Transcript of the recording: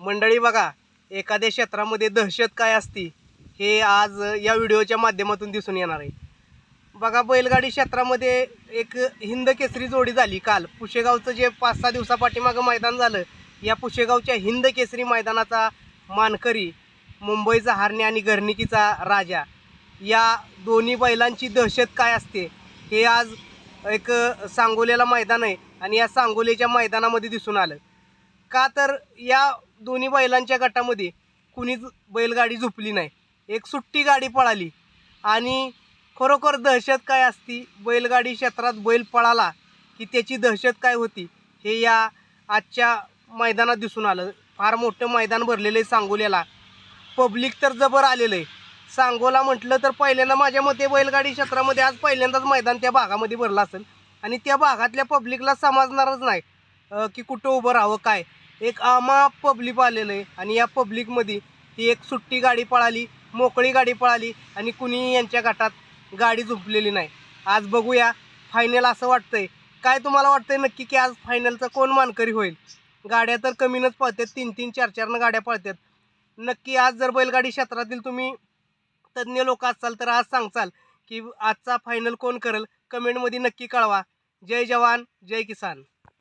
मंडळी बघा एखाद्या क्षेत्रामध्ये दहशत काय असती हे आज या व्हिडिओच्या माध्यमातून दिसून येणार आहे. बघा बैलगाडी क्षेत्रामध्ये एक हिंद केसरी जोडी झाली काल. पुशेगावचं जे पाच सहा दिवसापाठीमागं मैदान झालं या पुशेगावच्या हिंद केसरी मैदानाचा मानकरी मुंबईचा हारणे आणि घरणिकीचा राजा या दोन्ही बैलांची दहशत काय असते हे आज एक सांगोल्याला मैदान आहे आणि या सांगोलीच्या मैदानामध्ये दिसून आलं. का तर या दोन्ही बैलांच्या गटामध्ये कुणीच बैलगाडी झोपली नाही. एक सुट्टी गाडी पळाली. आणि खरोखर दहशत काय असती? बैलगाडी क्षेत्रात बैल पळाला की त्याची दहशत काय होती? हे या आजच्या मैदानात दिसून आलं. फार मोठं मैदान भरलेलं आहे सांगोल्याला. पब्लिक तर जबर आलेलं आहे. सांगोला म्हटलं तर पहिल्यांदा माझ्या मते बैलगाडी क्षेत्रामध्ये आज पहिल्यांदाच मैदान त्या भागामध्ये भरलं असेल. आणि त्या भागातल्या पब्लिकला समजणारच नाही की कुठं उभं राहावं काय? एक आमा पब्लिक आलेलं आहे. आणि या पब्लिकमध्ये ती एक सुट्टी गाडी पळाली मोकळी गाडी पळाली आणि कुणी यांच्या गटात गाडी झुंपलेली नाही. आज बघूया फायनल असं वाटतंय. काय तुम्हाला वाटतंय नक्की की आज फायनलचा कोण मानकरी होईल? गाड्या तर कमीनच पळतात तीन तीन चार चारनं गाड्या पळतात नक्की आज जर बैलगाडी क्षेत्रातील तुम्ही तज्ज्ञ लोक असाल तर आज सांगचाल की आजचा फायनल कोण करेल? कमेंटमध्ये नक्की कळवा. जय जवान जय किसान.